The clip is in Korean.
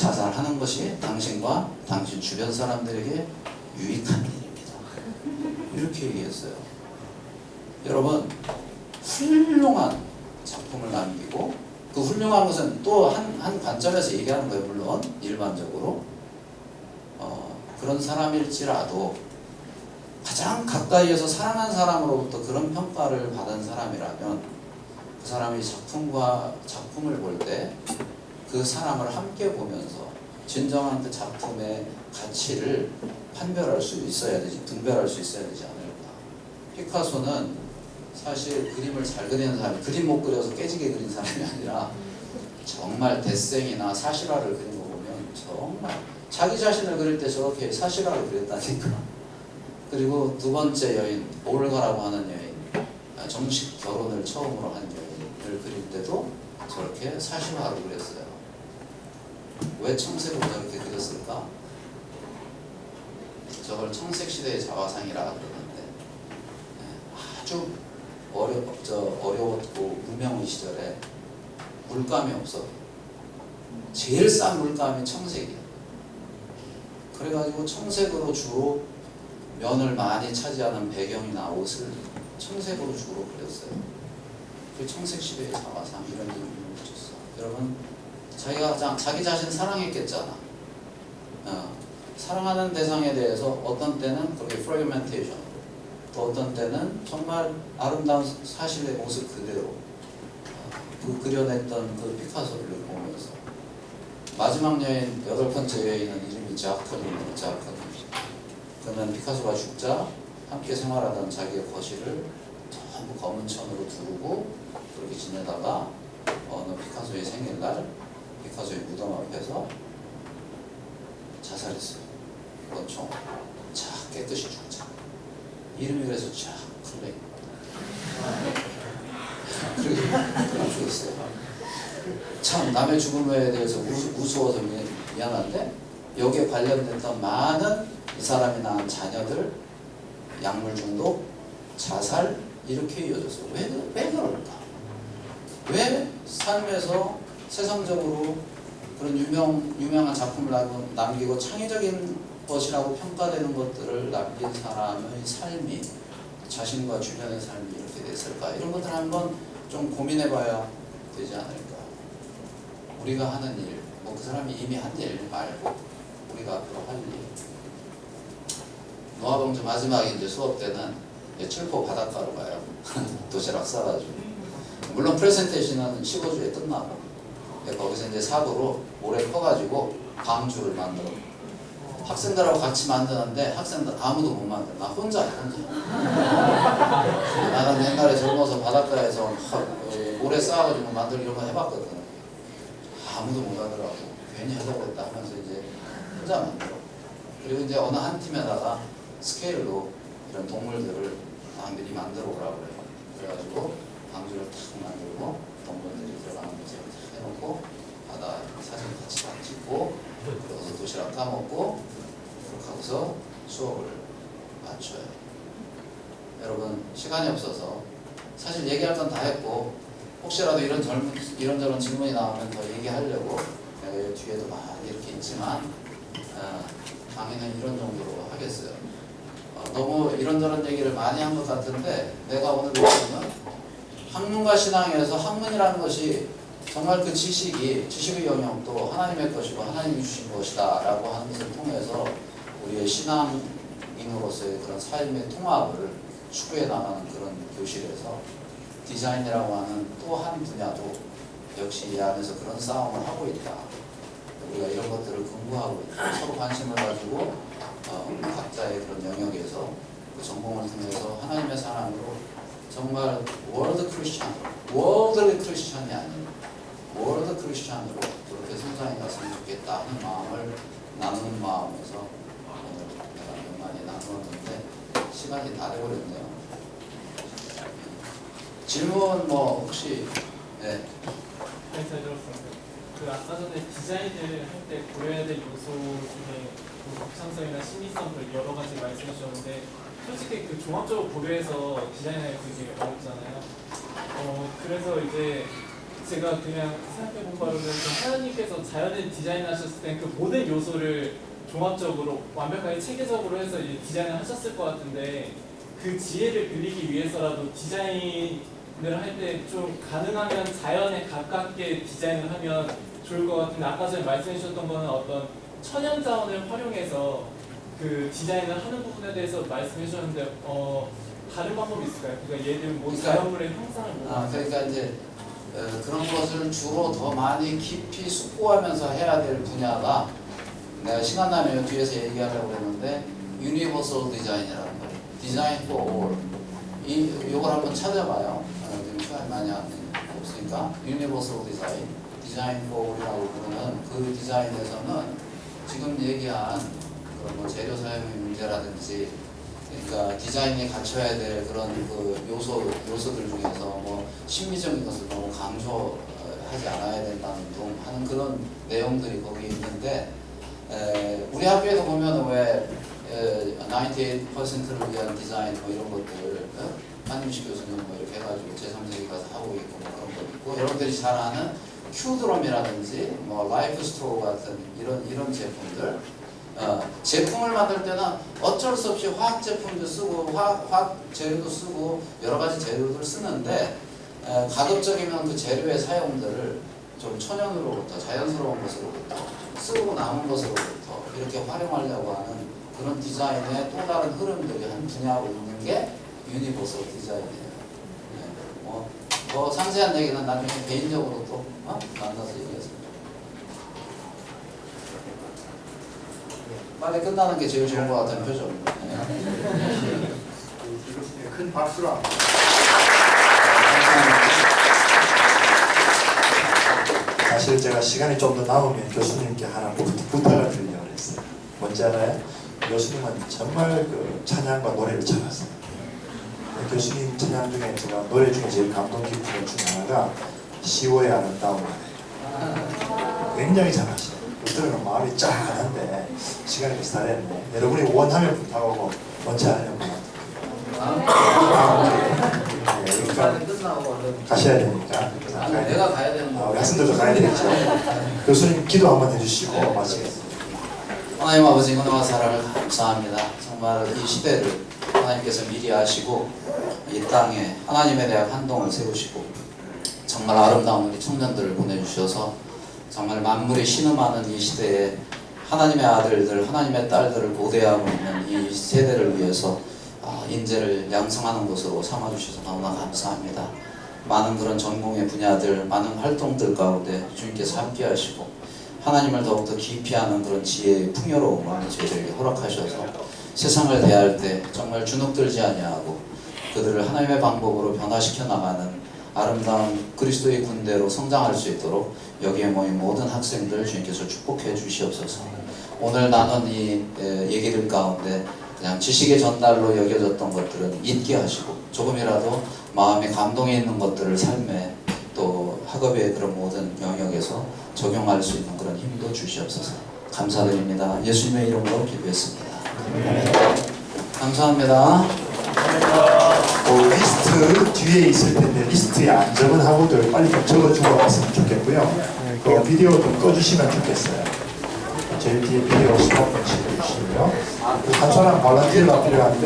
자살하는 것이 당신과 당신 주변 사람들에게 유익한 일입니다. 이렇게 얘기했어요. 여러분 훌륭한 작품을 남기고 그 훌륭한 것은 또한 한 관점에서 얘기하는 거예요. 물론 일반적으로 어, 그런 사람일지라도 가장 가까이에서 사랑한 사람으로부터 그런 평가를 받은 사람이라면 그 사람이 작품과 작품을 볼때 그 사람을 함께 보면서 진정한 그 작품의 가치를 판별할 수 있어야 되지 분별할 수 있어야 되지 않을까. 피카소는 사실 그림을 잘 그리는 사람이 그림 못 그려서 깨지게 그린 사람이 아니라 정말 데생이나 사실화를 그린 거 보면 정말 자기 자신을 그릴 때 저렇게 사실화를 그렸다니까. 그리고 두 번째 여인 올가라고 하는 여인 아, 정식 결혼을 처음으로 한 여인을 그릴 때도 저렇게 사실화로 그렸어요. 왜 청색으로 저렇게 그렸을까? 저걸 청색 시대의 자화상이라 그러는데 예, 아주 어려 저 어려웠고 무명의 시절에 물감이 없어 제일 싼 물감이 청색이야. 그래가지고 청색으로 주로 면을 많이 차지하는 배경이나 옷을 청색으로 주로 그렸어요. 그 청색 시대의 자화상 이런 이름을 붙였어. 여러분 자기가 자, 자기 자신 사랑했겠잖아. 어, 사랑하는 대상에 대해서 어떤 때는 그렇게 프레그멘테이션, 또 어떤 때는 정말 아름다운 사실의 모습 그대로 어, 그 그려냈던 그 피카소를 보면서 마지막 여인 여덟 번째 여인은 이름이 자크린이에요. 자크린. 그러면 피카소가 죽자 함께 생활하던 자기의 거실을 전부 검은 천으로 두르고 그렇게 지내다가 어느 피카소의 생일날 피카소의 무덤 앞에서 자살했어요. 권총. 자 깨끗이 죽자. 이름이 그래서 자 클레이. 그렇게 그렇게 죽었어요. 참 남의 죽음에 대해서 우스워서 미- 미안한데 여기에 관련됐던 많은 이 사람이 낳은 자녀들 약물 중독, 자살 이렇게 이어졌어요. 왜, 그- 왜 그럴까? 왜 삶에서 세상적으로 그런 유명, 유명한 작품을 남- 남기고 창의적인 것이라고 평가되는 것들을 남긴 사람의 삶이 자신과 주변의 삶이 이렇게 됐을까? 이런 것들 한번 좀 고민해 봐야 되지 않을까? 우리가 하는 일, 뭐 그 사람이 이미 한 일 말고 우리가 앞으로 할 일. 노아봉주 마지막에 이제 수업 때는 이제 칠포 바닷가로 가요. 도시락 싸가지고. 물론 프레젠테이션은 15주에 끝나고. 근데 거기서 이제 사고로 모래 커가지고 방주를 만들어. 학생들하고 같이 만드는데 학생들 아무도 못 만들어. 나 혼자 해, 혼자. 나는 옛날에 젊어서 바닷가에서 막 모래 쌓아가지고 만들기 이런 거 해봤거든. 아무도 못 하더라고. 괜히 하자고 했다 하면서 이제 혼자 만들어. 그리고 이제 어느 한 팀에다가 스케일로 이런 동물들을 다 미리 만들어 오라고 그래요. 그래가지고 방주를 탁 만들고 동물들이 들어가는 탁 해놓고 바다 사진 같이 딱 찍고 그러고서 도시락 까먹고 그렇게 하고서 수업을 마쳐요. 여러분 시간이 없어서 사실 얘기할 건 다 했고 혹시라도 이런 젊은 이런저런 질문이 나오면 더 얘기하려고 내가 뒤에도 많이 이렇게 있지만 어, 강의는 이런 정도로 하겠어요. 어, 너무 이런저런 얘기를 많이 한 것 같은데 내가 오늘 보면 학문과 신앙에서 학문이라는 것이 정말 그 지식이 지식의 영역도 하나님의 것이고 하나님이 주신 것이다라고 하는 것을 통해서 우리의 신앙인으로서의 그런 삶의 통합을 추구해 나가는 그런 교실에서 디자인이라고 하는 또 한 분야도 역시 이 안에서 그런 싸움을 하고 있다. 우리가 이런 것들을 공부하고. 서로 관심을 가지고 어, 각자의 그런 영역에서 그 전공을 통해서 하나님의 사람으로 정말 월드 크리스찬, 월드 아닌 월드 크리스찬으로 그렇게 성장해 갔으면 좋겠다 하는 마음을 나누는 마음에서 오늘 내가 몇 많이 나누었는데 시간이 다 돼버렸네요. 질문 뭐 혹시 네. 네, 잘 들었어요. 그 아까 전에 디자인을 할 때 고려해야 될 요소 중에 뭐 독창성이나 심미성들 여러 가지 말씀해 주셨는데 솔직히 그 종합적으로 고려해서 디자인하기 되게 어렵잖아요. 어, 그래서 이제 제가 그냥 생각해 본 바로는 그 하나님께서 자연을 디자인하셨을 때 그 모든 요소를 종합적으로 완벽하게 체계적으로 해서 이제 디자인을 하셨을 것 같은데 그 지혜를 빌리기 위해서라도 디자인을 할 때 좀 가능하면 자연에 가깝게 디자인을 하면 좋을 것 같은데 아까 전에 말씀해 주셨던 거는 어떤 천연 자원을 활용해서 그 디자인을 하는 부분에 대해서 말씀해 주셨는데 어 다른 방법이 있을까요? 그러니까 예를 들면 뭐 그러니까- 자연물의 형상을 뭐 아, 그러니까 이제 어, 그런 것을 주로 더 많이 깊이 숙고하면서 해야 될 분야가 내가 시간 나면 뒤에서 얘기하려고 했는데 유니버설 디자인이라는 거예요. 디자인 for all. 이 요걸 한번 찾아봐요. 어, 지금 시간이 많이 안 없으니까 유니버설 디자인, 디자인 for all이라고 부르는 그 디자인에서는 지금 얘기한 그런 뭐 재료 사용의 문제라든지 그러니까 디자인에 갖춰야 될 그런 그 요소 요소들 중에서 뭐 심미적인 것을 너무 강조하지 않아야 된다는 등 하는 그런 내용들이 거기 있는데 에, 우리 학교에도 보면 왜 에, 98%를 위한 디자인 뭐 이런 것들 어? 한임식 교수님 뭐 이렇게 해가지고 제3세기 가서 하고 있고 뭐 그런 거 있고 여러분들이 잘 아는 큐드럼이라든지 뭐 라이프 스토어 같은 이런 이런 제품들 어, 제품을 만들 때는 어쩔 수 없이 화학 제품도 쓰고 화학, 화학 재료도 쓰고 여러 가지 재료들 쓰는데 에, 가급적이면 그 재료의 사용들을 좀 천연으로부터 자연스러운 것으로부터 쓰고 남은 것으로부터 이렇게 활용하려고 하는 그런 디자인의 또 다른 흐름들이 한 분야로 있는 게 유니버설 디자인이에요. 네, 뭐, 더 상세한 얘기는 나중에 개인적으로 또 어? 만나서 얘기하겠습니다. 빨리 끝나는 게 제일 좋은 것 같다는 표정. 네. 큰 박수로. 사실 제가 시간이 좀 더 남으면 교수님께 하나 부- 부탁을 드리려고 했어요. 뭔지 알아요? 교수님은 정말 그 찬양과 노래를 잘하세요. 교수님 찬양 중에 제가 노래 중에 제일 감동 깊은 것 중에 하나가 시오의 아름다운 노래. 굉장히 잘하시요 들으면 마음이 짠한데 시간이 벌써 다 됐네. 여러분이 원하면 부탁하고 원치 않으면 부탁. 아. 네, 그러니까. 가셔야 되니까. 아니, 내가 가야 되는 아, 거. 우리 학생들도 가야 되겠죠. 교수님 기도 한번 해주시고 마치겠습니다. 하나님 아버지 은혜와 사랑을 감사합니다. 정말 이 시대를 하나님께서 미리 아시고 이 땅에 하나님에 대한 한동을 세우시고 정말 아름다운 우리 청년들을 보내주셔서 정말 만물이 신음하는 이 시대에 하나님의 아들들, 하나님의 딸들을 고대하고 있는 이 세대를 위해서 아, 인재를 양성하는 곳으로 삼아주셔서 너무나 감사합니다. 많은 그런 전공의 분야들, 많은 활동들 가운데 주님께서 함께 하시고 하나님을 더욱더 깊이 하는 그런 지혜의 풍요로움을 저희들에게 허락하셔서 세상을 대할 때 정말 주눅들지 아니하고 그들을 하나님의 방법으로 변화시켜 나가는 아름다운 그리스도의 군대로 성장할 수 있도록 여기에 모인 모든 학생들 주님께서 축복해 주시옵소서. 오늘 나눈 이 에, 얘기들 가운데 그냥 지식의 전달로 여겨졌던 것들은 잊게 하시고 조금이라도 마음에 감동이 있는 것들을 삶에 또 학업의 그런 모든 영역에서 적용할 수 있는 그런 힘도 주시옵소서. 감사드립니다. 예수님의 이름으로 기도했습니다. 감사합니다. 그 리스트 뒤에 있을 텐데 리스트에 안 적은 학우들 빨리 좀 적어주고 왔으면 좋겠고요. 그 비디오 좀 꺼주시면 좋겠어요. 제일 뒤에 비디오 스톱 좀 시켜주시고요. 한 사람 발란티어가 필요한데